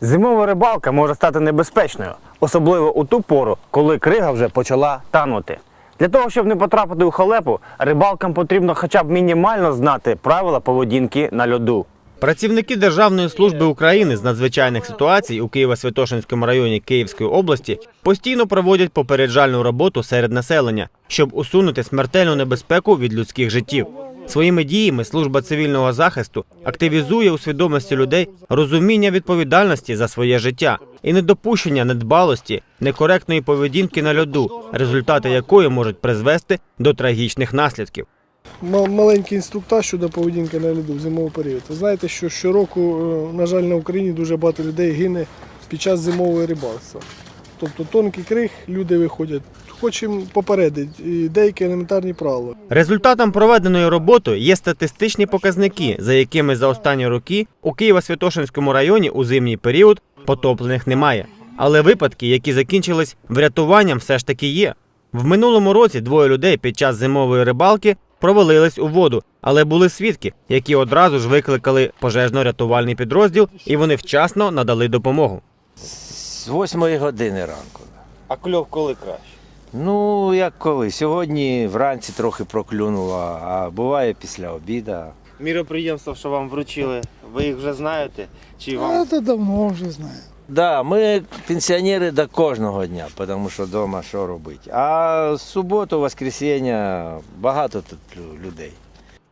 Зимова рибалка може стати небезпечною, особливо у ту пору, коли крига вже почала танути. Для того, щоб не потрапити у халепу, рибалкам потрібно хоча б мінімально знати правила поведінки на льоду. Працівники Державної служби України з надзвичайних ситуацій у Києво-Святошинському районі Київської області постійно проводять попереджальну роботу серед населення, щоб усунути смертельну небезпеку від людських життів. Своїми діями служба цивільного захисту активізує у свідомості людей розуміння відповідальності за своє життя і недопущення недбалості, некоректної поведінки на льоду, результати якої можуть призвести до трагічних наслідків. Ма- Маленький інструктаж щодо поведінки на льоду в зимовий період. Ви знаєте, що щороку, е, на жаль, на Україні дуже багато людей гине під час зимової рибалства. Тобто тонкий криг, люди виходять. Хочемо попередити деякі елементарні правила. Результатом проведеної роботи є статистичні показники, за якими за останні роки у Києво-Святошинському районі у зимній період потоплених немає. Але випадки, які закінчились врятуванням, все ж таки є. В минулому році двоє людей під час зимової рибалки провалились у воду, але були свідки, які одразу ж викликали пожежно-рятувальний підрозділ, і вони вчасно надали допомогу. З 8 години ранку. А кльов коли краще? Ну, як коли. Сьогодні вранці трохи проклюнуло, а буває після обіда. Міроприємства, що вам вручили, ви їх вже знаєте? Чи А вам це давно вже знаю. Да, ми пенсіонери до кожного дня, тому що вдома що робити. А в суботу, воскресіння багато тут людей.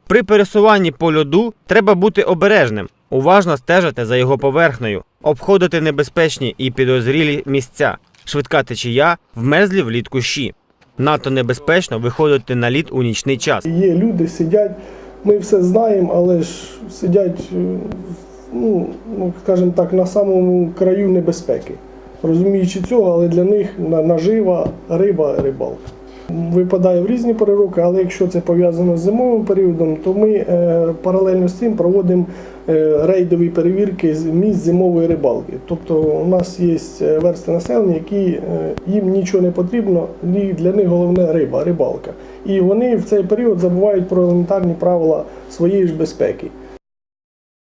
При пересуванні по льоду треба бути обережним, уважно стежити за його поверхнею, обходити небезпечні і підозрілі місця, швидка течія, вмерзлі влітку щі. Надто небезпечно виходити на лід у нічний час. Є люди, сидять, ми все знаємо, але ж сидять, е, ну, ну, скажімо так, на самому краю небезпеки. Розуміючи цього, але для них нажива риба, рибалка. Випадає в різні пори року, але якщо це пов'язано з зимовим періодом, то ми е, паралельно з цим проводимо е, рейдові перевірки з місць зимової рибалки. Тобто у нас є е, версти населення, які їм нічого не потрібно, для них головне риба, рибалка. І вони в цей період забувають про елементарні правила своєї ж безпеки.